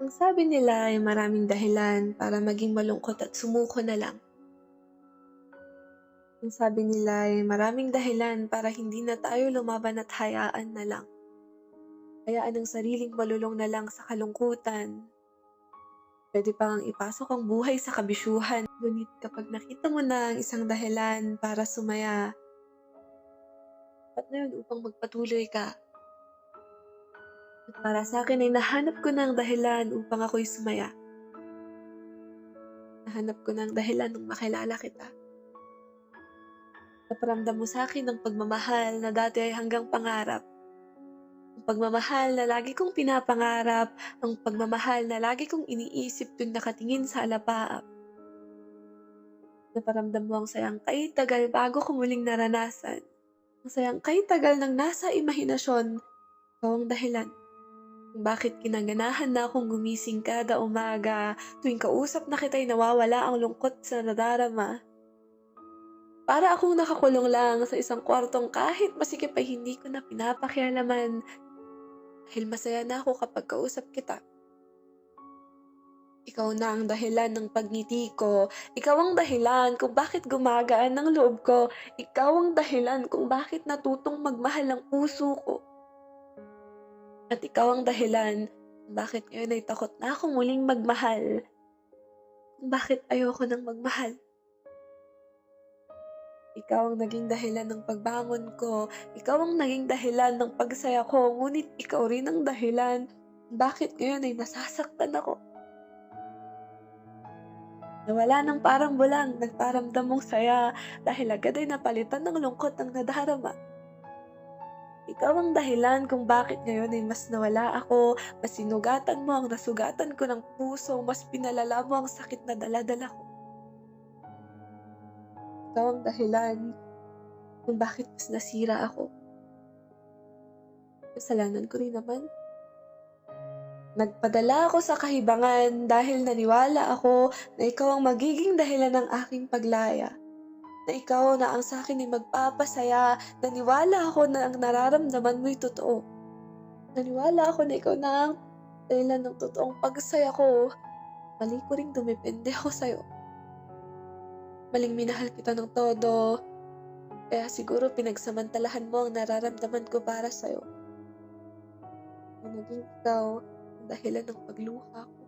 Ang sabi nila ay maraming dahilan para maging malungkot at sumuko na lang. Ang sabi nila ay maraming dahilan para hindi na tayo lumaban at hayaan na lang. Hayaan ang sariling malulong na lang sa kalungkutan. Pwede pa ngang ipasok ang buhay sa kabisyuhan. Ngunit kapag nakita mo na ang isang dahilan para sumaya, sapat na yun upang magpatuloy ka. At para sa akin ay nahanap ko na ang dahilan upang ako'y sumaya. Nahanap ko na ang dahilan nung makilala kita. Naparamdam mo sa akin ang pagmamahal na dati ay hanggang pangarap. Ang pagmamahal na lagi kong pinapangarap, ang pagmamahal na lagi kong iniisip tuwing nakatingin sa alapaap. Naparamdam mo ang sayang kay tagal bago ko muling naranasan. Ang sayang kay tagal ng nasa imahinasyon, ikaw ang dahilan. Bakit kinaganahan na akong gumising kada umaga tuwing kausap na kita'y nawawala ang lungkot sa nadarama. Para akong nakakulong lang sa isang kwartong kahit masikip ay hindi ko na pinapakialaman dahil masaya na ako kapag kausap kita. Ikaw na ang dahilan ng pagngiti ko. Ikaw ang dahilan kung bakit gumagaan ang loob ko. Ikaw ang dahilan kung bakit natutong magmahal ang puso ko. At ikaw ang dahilan bakit ngayon ay takot na akong muling magmahal. Bakit ayoko nang magmahal. Ikaw ang naging dahilan ng pagbangon ko. Ikaw ang naging dahilan ng pagsaya ko. Ngunit ikaw rin ang dahilan bakit ngayon ay nasasaktan ako. Nawala ng parang bulang, nagparamdam mong saya dahil agad ay napalitan ng lungkot ng nadarama. Ikaw ang dahilan kung bakit ngayon ay mas nawala ako, mas sinugatan mo ang nasugatan ko ng puso, mas pinalala mo ang sakit na daladala ko. Ikaw ang dahilan kung bakit mas nasira ako. Kasalanan ko rin naman. Nagpadala ako sa kahibangan dahil naniwala ako na ikaw ang magiging dahilan ng aking paglaya. Na ikaw na ang sa akin ay magpapasaya. Naniwala ako na ang nararamdaman mo'y totoo. Naniwala ako na ikaw na ang dahilan ng totoong pagsaya ko. Mali ko rin dumipende ako sa'yo. Maling minahal kita ng todo. Kaya siguro pinagsamantalahan mo ang nararamdaman ko para sa'yo. Na naging ikaw ang dahilan ng pagluha ko.